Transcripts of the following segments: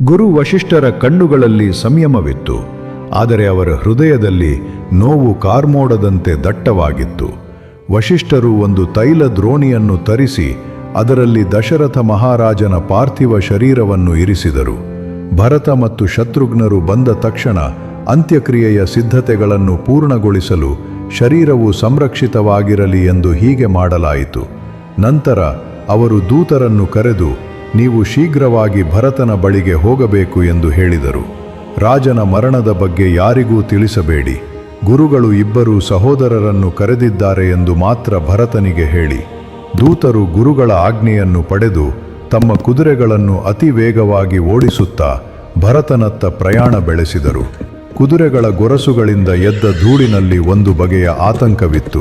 ಗುರು ವಶಿಷ್ಠರ ಕಣ್ಣುಗಳಲ್ಲಿ ಸಂಯಮವಿತ್ತು, ಆದರೆ ಅವರ ಹೃದಯದಲ್ಲಿ ನೋವು ಕಾರ್ಮೋಡದಂತೆ ದಟ್ಟವಾಗಿತ್ತು. ವಶಿಷ್ಠರು ಒಂದು ತೈಲ ದ್ರೋಣಿಯನ್ನು ತರಿಸಿ, ಅದರಲ್ಲಿ ದಶರಥ ಮಹಾರಾಜನ ಪಾರ್ಥಿವ ಶರೀರವನ್ನು ಇರಿಸಿದರು. ಭರತ ಮತ್ತು ಶತ್ರುಘ್ನರು ಬಂದ ತಕ್ಷಣ ಅಂತ್ಯಕ್ರಿಯೆಯ ಸಿದ್ಧತೆಗಳನ್ನು ಪೂರ್ಣಗೊಳಿಸಲು ಶರೀರವು ಸಂರಕ್ಷಿತವಾಗಿರಲಿ ಎಂದು ಹೀಗೆ ಮಾಡಲಾಯಿತು. ನಂತರ ಅವರು ದೂತರನ್ನು ಕರೆದು ನೀವು ಶೀಘ್ರವಾಗಿ ಭರತನ ಬಳಿಗೆ ಹೋಗಬೇಕು ಎಂದು ಹೇಳಿದರು. ರಾಜನ ಮರಣದ ಬಗ್ಗೆ ಯಾರಿಗೂ ತಿಳಿಸಬೇಡಿ. ಗುರುಗಳು ಇಬ್ಬರು ಸಹೋದರರನ್ನು ಕರೆದಿದ್ದಾರೆ ಎಂದು ಮಾತ್ರ ಭರತನಿಗೆ ಹೇಳಿ. ದೂತರು ಗುರುಗಳ ಆಜ್ಞೆಯನ್ನು ಪಡೆದು ತಮ್ಮ ಕುದುರೆಗಳನ್ನು ಅತಿ ವೇಗವಾಗಿ ಓಡಿಸುತ್ತಾ ಭರತನತ್ತ ಪ್ರಯಾಣ ಬೆಳೆಸಿದರು. ಕುದುರೆಗಳ ಗೊರಸುಗಳಿಂದ ಎದ್ದ ಧೂಳಿನಲ್ಲಿ ಒಂದು ಬಗೆಯ ಆತಂಕವಿತ್ತು.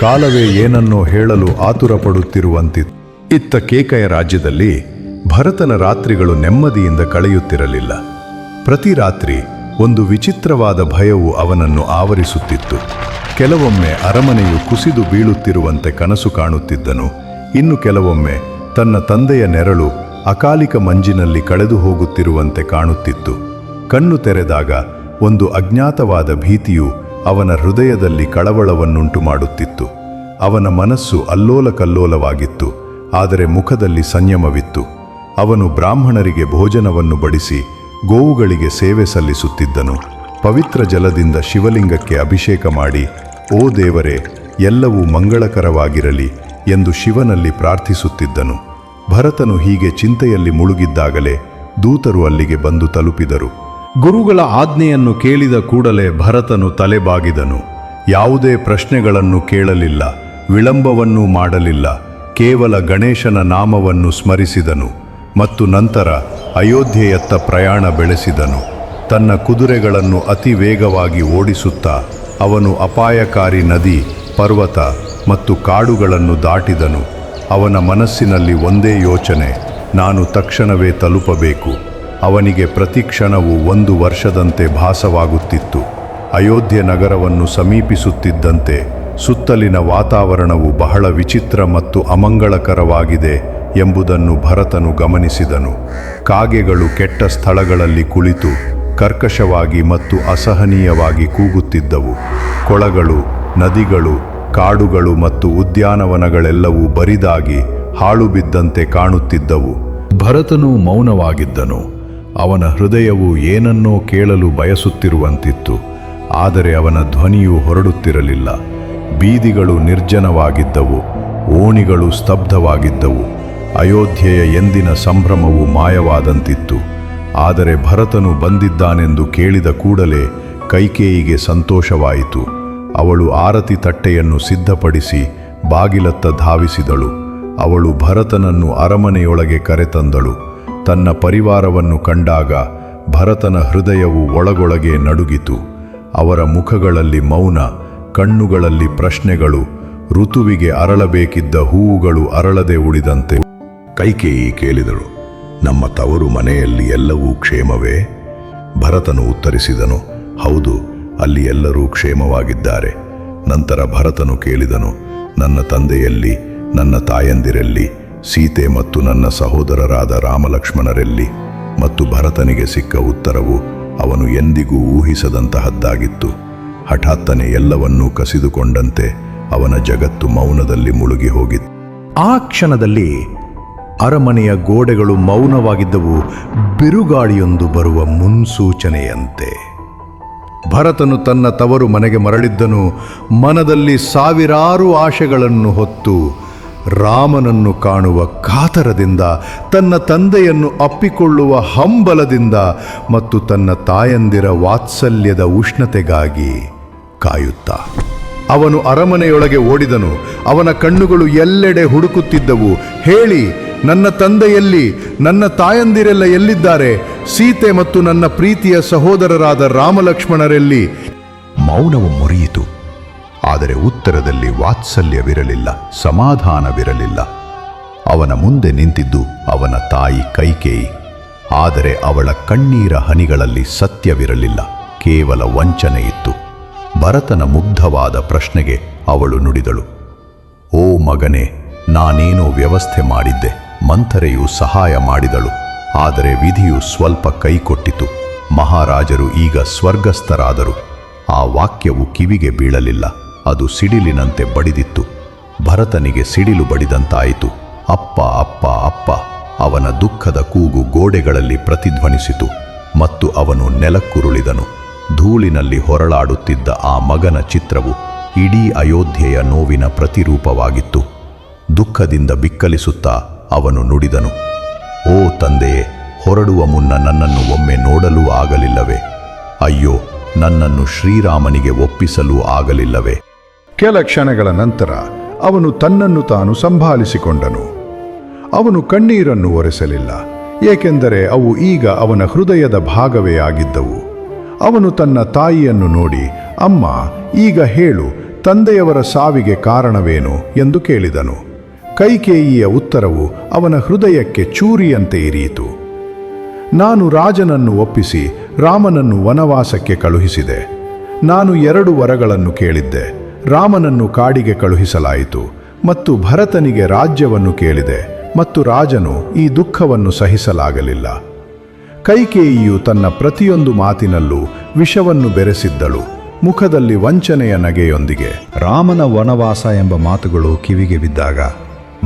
ಕಾಲವೇ ಏನನ್ನೋ ಹೇಳಲು ಆತುರಪಡುತ್ತಿರುವಂತಿತ್ತು. ಇತ್ತ ಕೇಕಯ ರಾಜ್ಯದಲ್ಲಿ ಭರತನ ರಾತ್ರಿಗಳು ನೆಮ್ಮದಿಯಿಂದ ಕಳೆಯುತ್ತಿರಲಿಲ್ಲ. ಪ್ರತಿ ರಾತ್ರಿ ಒಂದು ವಿಚಿತ್ರವಾದ ಭಯವು ಅವನನ್ನು ಆವರಿಸುತ್ತಿತ್ತು. ಕೆಲವೊಮ್ಮೆ ಅರಮನೆಯು ಕುಸಿದು ಬೀಳುತ್ತಿರುವಂತೆ ಕನಸು ಕಾಣುತ್ತಿದ್ದನು. ಇನ್ನು ಕೆಲವೊಮ್ಮೆ ತನ್ನ ತಂದೆಯ ನೆರಳು ಅಕಾಲಿಕ ಮಂಜಿನಲ್ಲಿ ಕಳೆದು ಹೋಗುತ್ತಿರುವಂತೆ ಕಾಣುತ್ತಿತ್ತು. ಕಣ್ಣು ತೆರೆದಾಗ ಒಂದು ಅಜ್ಞಾತವಾದ ಭೀತಿಯು ಅವನ ಹೃದಯದಲ್ಲಿ ಕಳವಳವನ್ನುಂಟು ಮಾಡುತ್ತಿತ್ತು. ಅವನ ಮನಸ್ಸು ಅಲ್ಲೋಲಕಲ್ಲೋಲವಾಗಿತ್ತು, ಆದರೆ ಮುಖದಲ್ಲಿ ಸಂಯಮವಿತ್ತು. ಅವನು ಬ್ರಾಹ್ಮಣರಿಗೆ ಭೋಜನವನ್ನು ಬಡಿಸಿ ಗೋವುಗಳಿಗೆ ಸೇವೆ ಸಲ್ಲಿಸುತ್ತಿದ್ದನು. ಪವಿತ್ರ ಜಲದಿಂದ ಶಿವಲಿಂಗಕ್ಕೆ ಅಭಿಷೇಕ ಮಾಡಿ, ಓ ದೇವರೇ, ಎಲ್ಲವೂ ಮಂಗಳಕರವಾಗಿರಲಿ ಎಂದು ಶಿವನಲ್ಲಿ ಪ್ರಾರ್ಥಿಸುತ್ತಿದ್ದನು. ಭರತನು ಹೀಗೆ ಚಿಂತೆಯಲ್ಲಿ ಮುಳುಗಿದ್ದಾಗಲೇ ದೂತರು ಅಲ್ಲಿಗೆ ಬಂದು ತಲುಪಿದರು. ಗುರುಗಳ ಆಜ್ಞೆಯನ್ನು ಕೇಳಿದ ಕೂಡಲೇ ಭರತನು ತಲೆಬಾಗಿದನು. ಯಾವುದೇ ಪ್ರಶ್ನೆಗಳನ್ನು ಕೇಳಲಿಲ್ಲ, ವಿಳಂಬವನ್ನೂ ಮಾಡಲಿಲ್ಲ, ಕೇವಲ ಗಣೇಶನ ನಾಮವನ್ನು ಸ್ಮರಿಸಿದನು. ಮತ್ತು ನಂತರ ಅಯೋಧ್ಯೆಯತ್ತ ಪ್ರಯಾಣ ಬೆಳೆಸಿದನು. ತನ್ನ ಕುದುರೆಗಳನ್ನು ಅತಿ ವೇಗವಾಗಿ ಓಡಿಸುತ್ತಾ ಅವನು ಅಪಾಯಕಾರಿ ನದಿ, ಪರ್ವತ ಮತ್ತು ಕಾಡುಗಳನ್ನು ದಾಟಿದನು. ಅವನ ಮನಸ್ಸಿನಲ್ಲಿ ಒಂದೇ ಯೋಚನೆ, ನಾನು ತಕ್ಷಣವೇ ತಲುಪಬೇಕು. ಅವನಿಗೆ ಪ್ರತಿ ಕ್ಷಣವು ಒಂದು ವರ್ಷದಂತೆ ಭಾಸವಾಗುತ್ತಿತ್ತು. ಅಯೋಧ್ಯೆ ನಗರವನ್ನು ಸಮೀಪಿಸುತ್ತಿದ್ದಂತೆ ಸುತ್ತಲಿನ ವಾತಾವರಣವು ಬಹಳ ವಿಚಿತ್ರ ಮತ್ತು ಅಮಂಗಳಕರವಾಗಿದೆ. ಎಂಬುದನ್ನು ಭರತನು ಗಮನಿಸಿದನು. ಕಾಗೆಗಳು ಕೆಟ್ಟ ಸ್ಥಳಗಳಲ್ಲಿ ಕುಳಿತು ಕರ್ಕಶವಾಗಿ ಮತ್ತು ಅಸಹನೀಯವಾಗಿ ಕೂಗುತ್ತಿದ್ದವು. ಕೊಳಗಳು, ನದಿಗಳು, ಕಾಡುಗಳು ಮತ್ತು ಉದ್ಯಾನವನಗಳೆಲ್ಲವೂ ಬರಿದಾಗಿ ಹಾಳು ಬಿದ್ದಂತೆ ಕಾಣುತ್ತಿದ್ದವು. ಭರತನು ಮೌನವಾಗಿದ್ದನು. ಅವನ ಹೃದಯವು ಏನನ್ನೋ ಕೇಳಲು ಬಯಸುತ್ತಿರುವಂತಿತ್ತು. ಆದರೆ ಅವನ ಧ್ವನಿಯು ಹೊರಡುತ್ತಿರಲಿಲ್ಲ. ಬೀದಿಗಳು ನಿರ್ಜನವಾಗಿದ್ದವು. ಓಣಿಗಳು ಸ್ತಬ್ಧವಾಗಿದ್ದವು. ಅಯೋಧ್ಯೆಯ ಎಂದಿನ ಸಂಭ್ರಮವು ಮಾಯವಾದಂತಿತ್ತು. ಆದರೆ ಭರತನು ಬಂದಿದ್ದಾನೆಂದು ಕೇಳಿದ ಕೂಡಲೇ ಕೈಕೇಯಿಗೆ ಸಂತೋಷವಾಯಿತು. ಅವಳು ಆರತಿ ತಟ್ಟೆಯನ್ನು ಸಿದ್ಧಪಡಿಸಿ ಬಾಗಿಲತ್ತ ಧಾವಿಸಿದಳು. ಅವಳು ಭರತನನ್ನು ಅರಮನೆಯೊಳಗೆ ಕರೆತಂದಳು. ತನ್ನ ಪರಿವಾರವನ್ನು ಕಂಡಾಗ ಭರತನ ಹೃದಯವು ಒಳಗೊಳಗೆ ನಡುಗಿತು. ಅವರ ಮುಖಗಳಲ್ಲಿ ಮೌನ, ಕಣ್ಣುಗಳಲ್ಲಿ ಪ್ರಶ್ನೆಗಳು, ಋತುವಿಗೆ ಅರಳಬೇಕಿದ್ದ ಹೂವುಗಳು ಅರಳದೆ ಉಳಿದಂತೆ ಕೈಕೇಯಿ ಕೇಳಿದಳು. ನಮ್ಮ ತವರು ಮನೆಯಲ್ಲಿ ಎಲ್ಲವೂ ಕ್ಷೇಮವೇ? ಭರತನು ಉತ್ತರಿಸಿದನು, ಹೌದು, ಅಲ್ಲಿ ಎಲ್ಲರೂ ಕ್ಷೇಮವಾಗಿದ್ದಾರೆ. ನಂತರ ಭರತನು ಕೇಳಿದನು, ನನ್ನ ತಂದೆಯಲ್ಲಿ, ನನ್ನ ತಾಯಂದಿರಲ್ಲಿ, ಸೀತೆ ಮತ್ತು ನನ್ನ ಸಹೋದರರಾದ ರಾಮಲಕ್ಷ್ಮಣರಲ್ಲಿ ಮತ್ತು ಭರತನಿಗೆ ಸಿಕ್ಕ ಉತ್ತರವು ಅವನು ಎಂದಿಗೂ ಊಹಿಸದಂತಹದ್ದಾಗಿತ್ತು. ಹಠಾತ್ತನೆ ಎಲ್ಲವನ್ನೂ ಕಸಿದುಕೊಂಡಂತೆ ಅವನ ಜಗತ್ತು ಮೌನದಲ್ಲಿ ಮುಳುಗಿ ಹೋಗಿತ್ತು. ಆ ಕ್ಷಣದಲ್ಲಿ ಅರಮನೆಯ ಗೋಡೆಗಳು ಮೌನವಾಗಿದ್ದವು, ಬಿರುಗಾಳಿಯೊಂದು ಬರುವ ಮುನ್ಸೂಚನೆಯಂತೆ. ಭರತನು ತನ್ನ ತವರು ಮನೆಗೆ ಮರಳಿದ್ದನು, ಮನದಲ್ಲಿ ಸಾವಿರಾರು ಆಶೆಗಳನ್ನು ಹೊತ್ತು ರಾಮನನ್ನು ಕಾಣುವ ಕಾತರದಿಂದ, ತನ್ನ ತಂದೆಯನ್ನು ಅಪ್ಪಿಕೊಳ್ಳುವ ಹಂಬಲದಿಂದ ಮತ್ತು ತನ್ನ ತಾಯಂದಿರ ವಾತ್ಸಲ್ಯದ ಉಷ್ಣತೆಗಾಗಿ ಕಾಯುತ್ತಾ. ಅವನು ಅರಮನೆಯೊಳಗೆ ಓಡಿದನು, ಅವನ ಕಣ್ಣುಗಳು ಎಲ್ಲೆಡೆ ಹುಡುಕುತ್ತಿದ್ದವು, ಹೇಳಿ ನನ್ನ ತಂದೆಯಲ್ಲಿ, ನನ್ನ ತಾಯಂದಿರೆಲ್ಲ ಎಲ್ಲಿದ್ದಾರೆ? ಸೀತೆ ಮತ್ತು ನನ್ನ ಪ್ರೀತಿಯ ಸಹೋದರರಾದ ರಾಮಲಕ್ಷ್ಮಣರೆಲ್ಲಿ? ಮೌನವು ಮುರಿಯಿತು. ಆದರೆ ಉತ್ತರದಲ್ಲಿ ವಾತ್ಸಲ್ಯವಿರಲಿಲ್ಲ, ಸಮಾಧಾನವಿರಲಿಲ್ಲ. ಅವನ ಮುಂದೆ ನಿಂತಿದ್ದು ಅವನ ತಾಯಿ ಕೈಕೇಯಿ. ಆದರೆ ಅವಳ ಕಣ್ಣೀರ ಹನಿಗಳಲ್ಲಿ ಸತ್ಯವಿರಲಿಲ್ಲ, ಕೇವಲ ವಂಚನೆ ಇತ್ತು. ಭರತನ ಮುಗ್ಧವಾದ ಪ್ರಶ್ನೆಗೆ ಅವಳು ನುಡಿದಳು, ಓ ಮಗನೇ, ನಾನೇನೋ ವ್ಯವಸ್ಥೆ ಮಾಡಿದ್ದೆ. ಮಂಥರೆಯು ಸಹಾಯ ಮಾಡಿದಳು. ಆದರೆ ವಿಧಿಯು ಸ್ವಲ್ಪ ಕೈಕೊಟ್ಟಿತು. ಮಹಾರಾಜರು ಈಗ ಸ್ವರ್ಗಸ್ಥರಾದರು. ಆ ವಾಕ್ಯವು ಕಿವಿಗೆ ಬೀಳಲಿಲ್ಲ. ಅದು ಸಿಡಿಲಿನಂತೆ ಬಡಿದಿತ್ತು. ಭರತನಿಗೆ ಸಿಡಿಲು ಬಡಿದಂತಾಯಿತು. ಅಪ್ಪ ಅಪ್ಪ ಅಪ್ಪ, ಅವನ ದುಃಖದ ಕೂಗು ಗೋಡೆಗಳಲ್ಲಿ ಪ್ರತಿಧ್ವನಿಸಿತು. ಮತ್ತು ಅವನು ನೆಲಕ್ಕುರುಳಿದನು. ಧೂಳಿನಲ್ಲಿ ಹೊರಳಾಡುತ್ತಿದ್ದ ಆ ಮಗನ ಚಿತ್ರವು ಇಡೀ ಅಯೋಧ್ಯೆಯ ನೋವಿನ ಪ್ರತಿರೂಪವಾಗಿತ್ತು. ದುಃಖದಿಂದ ಬಿಕ್ಕಲಿಸುತ್ತಾ ಅವನು ನುಡಿದನು, ಓ ತಂದೆಯೇ ಹೊರಡುವ ಮುನ್ನ ನನ್ನನ್ನು ಒಮ್ಮೆ ನೋಡಲೂ ಆಗಲಿಲ್ಲವೇ? ಅಯ್ಯೋ, ನನ್ನನ್ನು ಶ್ರೀರಾಮನಿಗೆ ಒಪ್ಪಿಸಲೂ ಆಗಲಿಲ್ಲವೇ? ಕೆಲ ಕ್ಷಣಗಳ ನಂತರ ಅವನು ತನ್ನನ್ನು ತಾನು ಸಂಭಾಲಿಸಿಕೊಂಡನು. ಅವನು ಕಣ್ಣೀರನ್ನು ಒರೆಸಲಿಲ್ಲ, ಏಕೆಂದರೆ ಅವು ಈಗ ಅವನ ಹೃದಯದ ಭಾಗವೇ ಆಗಿದ್ದವು. ಅವನು ತನ್ನ ತಾಯಿಯನ್ನು ನೋಡಿ, ಅಮ್ಮ, ಈಗ ಹೇಳು, ತಂದೆಯವರ ಸಾವಿಗೆ ಕಾರಣವೇನು? ಎಂದು ಕೇಳಿದನು. ಕೈಕೇಯಿಯ ಉತ್ತರವು ಅವನ ಹೃದಯಕ್ಕೆ ಚೂರಿಯಂತೆ ಇರಿಯಿತು. ನಾನು ರಾಜನನ್ನು ಒಪ್ಪಿಸಿ ರಾಮನನ್ನು ವನವಾಸಕ್ಕೆ ಕಳುಹಿಸಿದೆ. ನಾನು ಎರಡು ವರಗಳನ್ನು ಕೇಳಿದ್ದೆ. ರಾಮನನ್ನು ಕಾಡಿಗೆ ಕಳುಹಿಸಲಾಯಿತು ಮತ್ತು ಭರತನಿಗೆ ರಾಜ್ಯವನ್ನು ಕೇಳಿದೆ ಮತ್ತು ರಾಜನು ಈ ದುಃಖವನ್ನು ಸಹಿಸಲಾಗಲಿಲ್ಲ. ಕೈಕೇಯಿಯು ತನ್ನ ಪ್ರತಿಯೊಂದು ಮಾತಿನಲ್ಲೂ ವಿಷವನ್ನು ಬೆರೆಸಿದ್ದಳು. ಮುಖದಲ್ಲಿ ವಂಚನೆಯ ನಗೆಯೊಂದಿಗೆ, ರಾಮನ ವನವಾಸ ಎಂಬ ಮಾತುಗಳು ಕಿವಿಗೆ ಬಿದ್ದಾಗ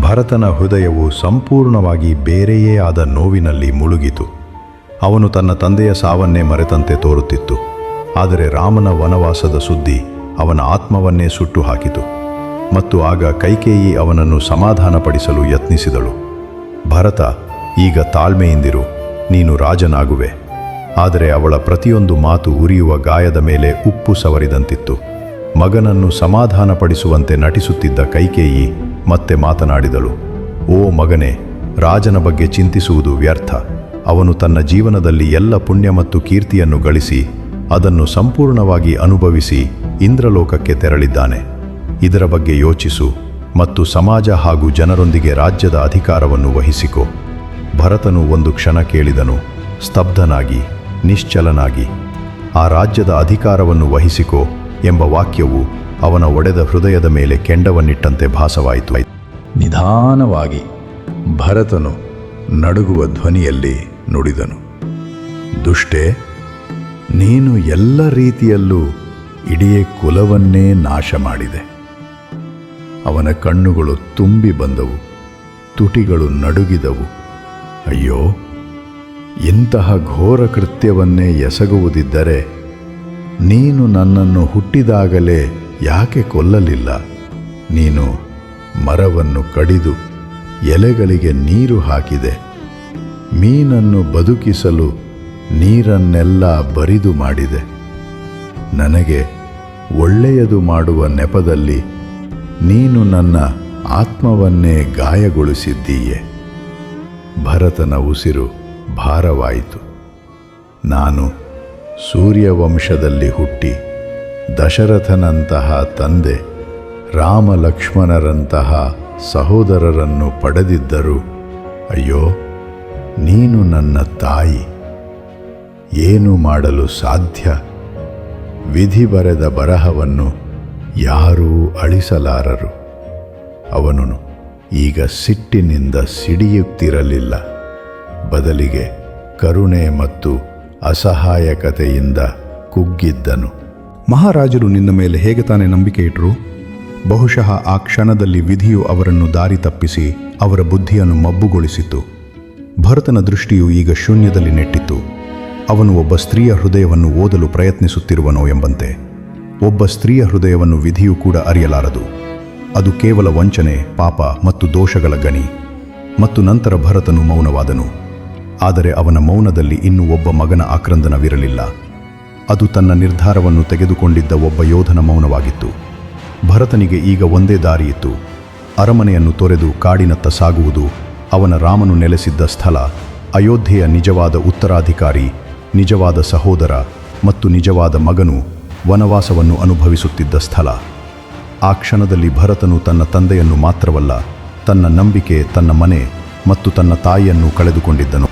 ಭರತನ ಹೃದಯವು ಸಂಪೂರ್ಣವಾಗಿ ಬೇರೆಯೇ ಆದ ನೋವಿನಲ್ಲಿ ಮುಳುಗಿತು. ಅವನು ತನ್ನ ತಂದೆಯ ಸಾವನ್ನೇ ಮರೆತಂತೆ ತೋರುತ್ತಿತ್ತು. ಆದರೆ ರಾಮನ ವನವಾಸದ ಸುದ್ದಿ ಅವನ ಆತ್ಮವನ್ನೇ ಸುಟ್ಟು ಹಾಕಿತು ಮತ್ತು ಆಗ ಕೈಕೇಯಿ ಅವನನ್ನು ಸಮಾಧಾನಪಡಿಸಲು ಯತ್ನಿಸಿದಳು. ಭರತ, ಈಗ ತಾಳ್ಮೆಯಿಂದಿರು, ನೀನು ರಾಜನಾಗುವೆ. ಆದರೆ ಅವಳ ಪ್ರತಿಯೊಂದು ಮಾತು ಉರಿಯುವ ಗಾಯದ ಮೇಲೆ ಉಪ್ಪು ಸವರಿದಂತಿತ್ತು. ಮಗನನ್ನು ಸಮಾಧಾನಪಡಿಸುವಂತೆ ನಟಿಸುತ್ತಿದ್ದ ಕೈಕೇಯಿ ಮತ್ತೆ ಮಾತನಾಡಿದಳು, ಓ ಮಗನೇ, ರಾಜನ ಬಗ್ಗೆ ಚಿಂತಿಸುವುದು ವ್ಯರ್ಥ. ಅವನು ತನ್ನ ಜೀವನದಲ್ಲಿ ಎಲ್ಲ ಪುಣ್ಯ ಮತ್ತು ಕೀರ್ತಿಯನ್ನು ಗಳಿಸಿ, ಅದನ್ನು ಸಂಪೂರ್ಣವಾಗಿ ಅನುಭವಿಸಿ ಇಂದ್ರಲೋಕಕ್ಕೆ ತೆರಳಿದ್ದಾನೆ. ಇದರ ಬಗ್ಗೆ ಯೋಚಿಸು ಮತ್ತು ಸಮಾಜ ಹಾಗೂ ಜನರೊಂದಿಗೆ ರಾಜ್ಯದ ಅಧಿಕಾರವನ್ನು ವಹಿಸಿಕೊ. ಭರತನು ಒಂದು ಕ್ಷಣ ಕೇಳಿದನು, ಸ್ತಬ್ಧನಾಗಿ, ನಿಶ್ಚಲನಾಗಿ, ಆ ರಾಜ್ಯದ ಅಧಿಕಾರವನ್ನು ವಹಿಸಿಕೊ ಎಂಬ ವಾಕ್ಯವು ಅವನ ಒಡೆದ ಹೃದಯದ ಮೇಲೆ ಕೆಂಡವನ್ನಿಟ್ಟಂತೆ ಭಾಸವಾಯಿತು. ನಿಧಾನವಾಗಿ ಭರತನು ನಡುಗುವ ಧ್ವನಿಯಲ್ಲಿ ನುಡಿದನು. ದುಷ್ಟೆ, ನೀನು ಎಲ್ಲ ರೀತಿಯಲ್ಲೂ ಇಡೀ ಕುಲವನ್ನೇ ನಾಶ ಮಾಡಿದೆ ಅವನ ಕಣ್ಣುಗಳು ತುಂಬಿ ಬಂದವು, ತುಟಿಗಳು ನಡುಗಿದವು. ಅಯ್ಯೋ, ಇಂತಹ ಘೋರ ಕೃತ್ಯವನ್ನೇ ಎಸಗುವುದಿದ್ದರೆ ನೀನು ನನ್ನನ್ನು ಹುಟ್ಟಿದಾಗಲೇ ಯಾಕೆ ಕೊಲ್ಲಲಿಲ್ಲ? ನೀನು ಮರವನ್ನು ಕಡಿದು ಎಲೆಗಳಿಗೆ ನೀರು ಹಾಕಿದೆ. ಮೀನನ್ನು ಬದುಕಿಸಲು ನೀರನ್ನೆಲ್ಲ ಬರಿದು ಮಾಡಿದೆ. ನನಗೆ ಒಳ್ಳೆಯದು ಮಾಡುವ ನೆಪದಲ್ಲಿ ನೀನು ನನ್ನ ಆತ್ಮವನ್ನೇ ಗಾಯಗೊಳಿಸಿದ್ದೀಯೆ. ಭರತನ ಉಸಿರು ಭಾರವಾಯಿತು. ನಾನು ಸೂರ್ಯವಂಶದಲ್ಲಿ ಹುಟ್ಟಿ ದಶರಥನಂತಹ ತಂದೆ ರಾಮ ಲಕ್ಷ್ಮಣರಂತಹ ಸಹೋದರರನ್ನು ಪಡೆದಿದ್ದರು. ಅಯ್ಯೋ, ನೀನು ನನ್ನ ತಾಯಿ. ಏನು ಮಾಡಲು ಸಾಧ್ಯ? ವಿಧಿ ಬರೆದ ಬರಹವನ್ನು ಯಾರೂ ಅಳಿಸಲಾರರು. ಅವನು ಈಗ ಸಿಟ್ಟಿನಿಂದ ಸಿಡಿಯುತ್ತಿರಲಿಲ್ಲ. ಬದಲಿಗೆ ಕರುಣೆ ಮತ್ತು ಅಸಹಾಯಕತೆಯಿಂದ ಕುಗ್ಗಿದ್ದನು. ಮಹಾರಾಜರು ನಿನ್ನ ಮೇಲೆ ಹೇಗೆ ತಾನೇ ನಂಬಿಕೆ ಇಟ್ಟರು ಬಹುಶಃ ಆ ಕ್ಷಣದಲ್ಲಿ ವಿಧಿಯು ಅವರನ್ನು ದಾರಿ ತಪ್ಪಿಸಿ ಅವರ ಬುದ್ಧಿಯನ್ನು ಮಬ್ಬುಗೊಳಿಸಿತು. ಭರತನ ದೃಷ್ಟಿಯು ಈಗ ಶೂನ್ಯದಲ್ಲಿ ನೆಟ್ಟಿತ್ತು ಅವನು ಒಬ್ಬ ಸ್ತ್ರೀಯ ಹೃದಯವನ್ನು ಓದಲು ಪ್ರಯತ್ನಿಸುತ್ತಿರುವನೋ ಎಂಬಂತೆ. ಒಬ್ಬ ಸ್ತ್ರೀಯ ಹೃದಯವನ್ನು ವಿಧಿಯು ಕೂಡ ಅರಿಯಲಾರದು. ಅದು ಕೇವಲ ವಂಚನೆ, ಪಾಪ ಮತ್ತು ದೋಷಗಳ ಗಣಿ. ಮತ್ತು ನಂತರ ಭರತನು ಮೌನವಾದನು. ಆದರೆ ಅವನ ಮೌನದಲ್ಲಿ ಇನ್ನೂ ಒಬ್ಬ ಮಗನ ಆಕ್ರಂದನವಿರಲಿಲ್ಲ. ಅದು ತನ್ನ ನಿರ್ಧಾರವನ್ನು ತೆಗೆದುಕೊಂಡಿದ್ದ ಒಬ್ಬ ಯೋಧನ ಮೌನವಾಗಿತ್ತು. ಭರತನಿಗೆ ಈಗ ಒಂದೇ ದಾರಿಯಿತ್ತು. ಅರಮನೆಯನ್ನು ತೊರೆದು ಕಾಡಿನತ್ತ ಸಾಗುವುದು, ಅವನ ರಾಮನು ನೆಲೆಸಿದ್ದ ಸ್ಥಳ, ಅಯೋಧ್ಯೆಯ ನಿಜವಾದ ಉತ್ತರಾಧಿಕಾರಿ, ನಿಜವಾದ ಸಹೋದರ ಮತ್ತು ನಿಜವಾದ ಮಗನು ವನವಾಸವನ್ನು ಅನುಭವಿಸುತ್ತಿದ್ದ ಸ್ಥಳ. ಆ ಕ್ಷಣದಲ್ಲಿ ಭರತನು ತನ್ನ ತಂದೆಯನ್ನು ಮಾತ್ರವಲ್ಲ, ತನ್ನ ನಂಬಿಕೆ, ತನ್ನ ಮನೆ ಮತ್ತು ತನ್ನ ತಾಯಿಯನ್ನು ಕಳೆದುಕೊಂಡಿದ್ದನು.